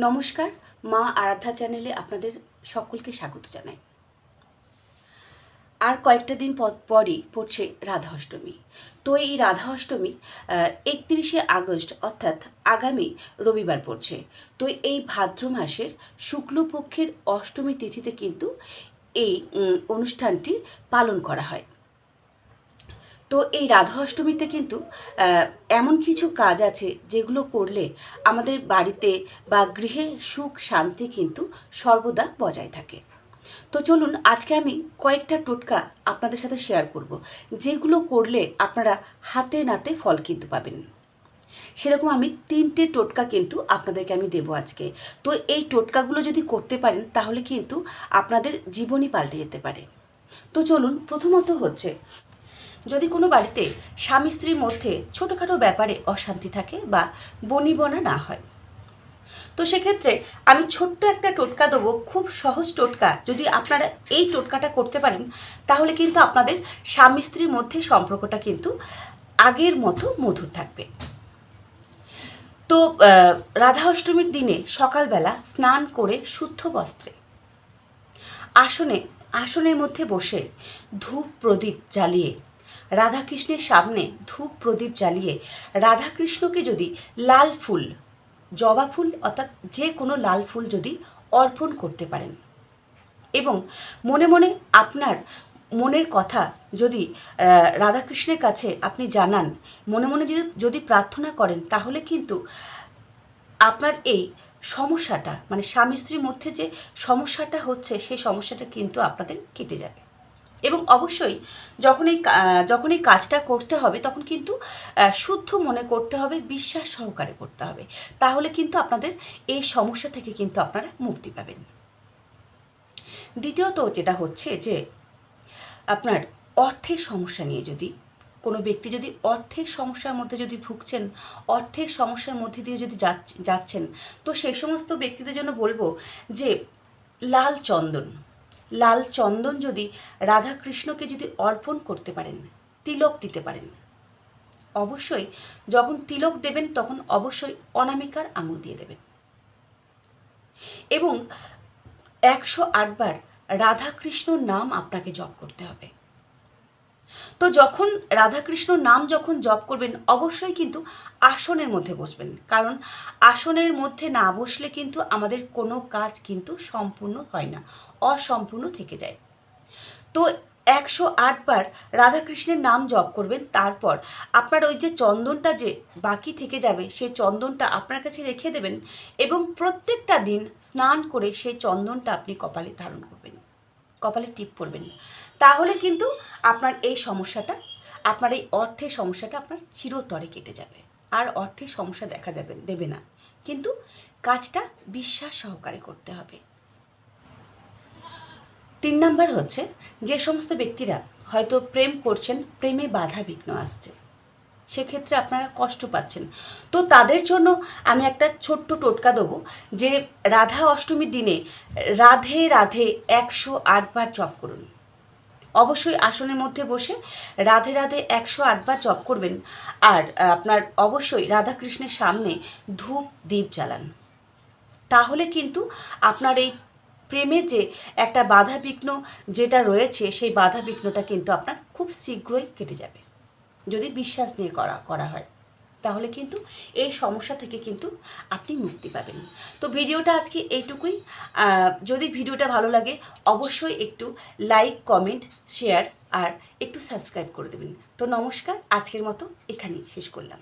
নমস্কার, মা আরাধ্যা চ্যানেলে আপনাদের সকলকে স্বাগত জানাই। আর কয়েকটা দিন পর, পরই পড়ছে রাধা অষ্টমী তো এই রাধা অষ্টমী একত্রিশে আগস্ট, অর্থাৎ আগামী রবিবার পড়ছে। তো এই ভাদ্র মাসের শুক্লপক্ষের অষ্টমী তিথিতে কিন্তু এই অনুষ্ঠানটি পালন করা হয়। তো এই রাধা অষ্টমীতে কিন্তু এমন কিছু কাজ আছে যেগুলো করলে আমাদের বাড়িতে বা গৃহে সুখ শান্তি কিন্তু সর্বদা বজায় থাকে। তো চলুন, আজকে আমি কয়েকটা টোটকা আপনাদের সাথে শেয়ার করব, যেগুলো করলে আপনারা হাতে নাতে ফল কিন্তু পাবেন। সেরকম আমি তিনটে টোটকা কিন্তু আপনাদেরকে আমি দেবো আজকে। তো এই টোটকাগুলো যদি করতে পারেন, তাহলে কিন্তু আপনাদের জীবনই পাল্টে যেতে পারে। তো চলুন, প্রথমত হচ্ছে যদি কোনো বাড়িতে স্বামী স্ত্রীর মধ্যে ছোটোখাটো ব্যাপারে অশান্তি থাকে বা বনিবনা না হয়। তো সেক্ষেত্রে আমি ছোট্ট একটা টোটকা দেবো, খুব সহজ টোটকা। যদি আপনারা এই টোটকাটা করতে পারেন, তাহলে কিন্তু আপনাদের স্বামী স্ত্রীর মধ্যে সম্পর্কটা কিন্তু আগের মতো মধুর থাকবে। তো রাধা অষ্টমীর দিনে সকালবেলা স্নান করে শুদ্ধ বস্ত্রে আসনে, আসনের মধ্যে বসে ধূপ প্রদীপ জ্বালিয়ে রাধাকৃষ্ণের সামনে ধূপ প্রদীপ জ্বালিয়ে রাধাকৃষ্ণকে যদি লাল ফুল, জবা ফুল অর্থাৎ যে কোনো লাল ফুল যদি অর্পণ করতে পারেন। এবং মনে মনে আপনার মনের কথা যদি রাধাকৃষ্ণের কাছে আপনি জানান, মনে মনে যদি যদি প্রার্থনা করেন, তাহলে কিন্তু আপনার এই সমস্যাটা মানে স্বামী স্ত্রীর মধ্যে যে সমস্যাটা হচ্ছে সেই সমস্যাটা কিন্তু আপনাদের কেটে যাবে। এবং অবশ্যই যখন এই যখন এই কাজটা করতে হবে, তখন কিন্তু শুদ্ধ মনে করতে হবে, বিশ্বাস সহকারে করতে হবে। তাহলে কিন্তু আপনাদের এই সমস্যা থেকে কিন্তু আপনারা মুক্তি পাবেন। দ্বিতীয়ত যেটা হচ্ছে যে, আপনার অর্থের সমস্যা নিয়ে যদি কোনো ব্যক্তি যদি অর্থের সমস্যার মধ্যে যদি ভুগছেন, অর্থের সমস্যার মধ্যে দিয়ে যদি যাচ- যাচ্ছেন, তো সেই সমস্ত ব্যক্তিদের জন্য বলব যে, লাল চন্দন। লাল চন্দন যদি রাধাকৃষ্ণকে যদি অর্পণ করতে পারেন, তিলক দিতে পারেন। অবশ্যই যখন তিলক দেবেন, তখন অবশ্যই অনামিকার আঙুল দিয়ে দেবেন। এবং একশো আটবার রাধাকৃষ্ণ নাম আপনাকে জপ করতে হবে। তো যখন রাধাকৃষ্ণ নাম যখন জপ করবেন, অবশ্যই কিন্তু আসনের মধ্যে বসবেন। কারণ আসনের মধ্যে না বসলে কিন্তু আমাদের কোনো কাজ কিন্তু সম্পূর্ণ হয় না, অসম্পূর্ণ থেকে যায়। তো একশো আটবার রাধাকৃষ্ণের নাম জপ করবেন, তারপর আপনার ওই যে চন্দনটা যে বাকি থেকে যাবে সেই চন্দনটা আপনার কাছে রেখে দেবেন এবং প্রত্যেকটা দিন স্নান করে সেই চন্দনটা আপনি কপালে ধারণ করবেন। কপালে টিপ করবেন তাহলে কিন্তু আপনার এই সমস্যাটা, আপনার এই অর্থের সমস্যাটা আপনার চিরতরে কেটে যাবে। আর অর্থের সমস্যা দেখা যাবে দেবে না। কিন্তু কাজটা বিশ্বাস সহকারে করতে হবে। তিন নাম্বার হচ্ছে, যে সমস্ত ব্যক্তিরা হয়তো প্রেম করছেন, প্রেমে বাধা বিঘ্ন আসছে। সেক্ষেত্রে আপনারা কষ্ট পাচ্ছেন। তো তাদের জন্য আমি একটা ছোট্ট টোটকা দেবো যে রাধা অষ্টমীর দিনে রাধে রাধে একশো আটবার জপ করুন। অবশ্যই আসনের মধ্যে বসে রাধে রাধে একশো আটবার জপ করবেন আর আপনার অবশ্যই রাধাকৃষ্ণের সামনে ধূপ, দীপ জ্বালান। তাহলে কিন্তু আপনার এই প্রেমের যে একটা বাধা বিঘ্ন যেটা রয়েছে সেই বাধা বিঘ্নটা কিন্তু আপনার খুব শীঘ্রই কেটে যাবে। যদি বিশ্বাস নিয়ে করা করা হয়, তাহলে কিন্তু এই সমস্যা থেকে কিন্তু আপনি মুক্তি পাবেন। তো ভিডিওটা আজকে এইটুকুই। যদি ভিডিওটা ভালো লাগে, অবশ্যই একটু লাইক কমেন্ট শেয়ার আর একটু সাবস্ক্রাইব করে দেবেন। তো নমস্কার, আজকের মতো এখানেই শেষ করলাম।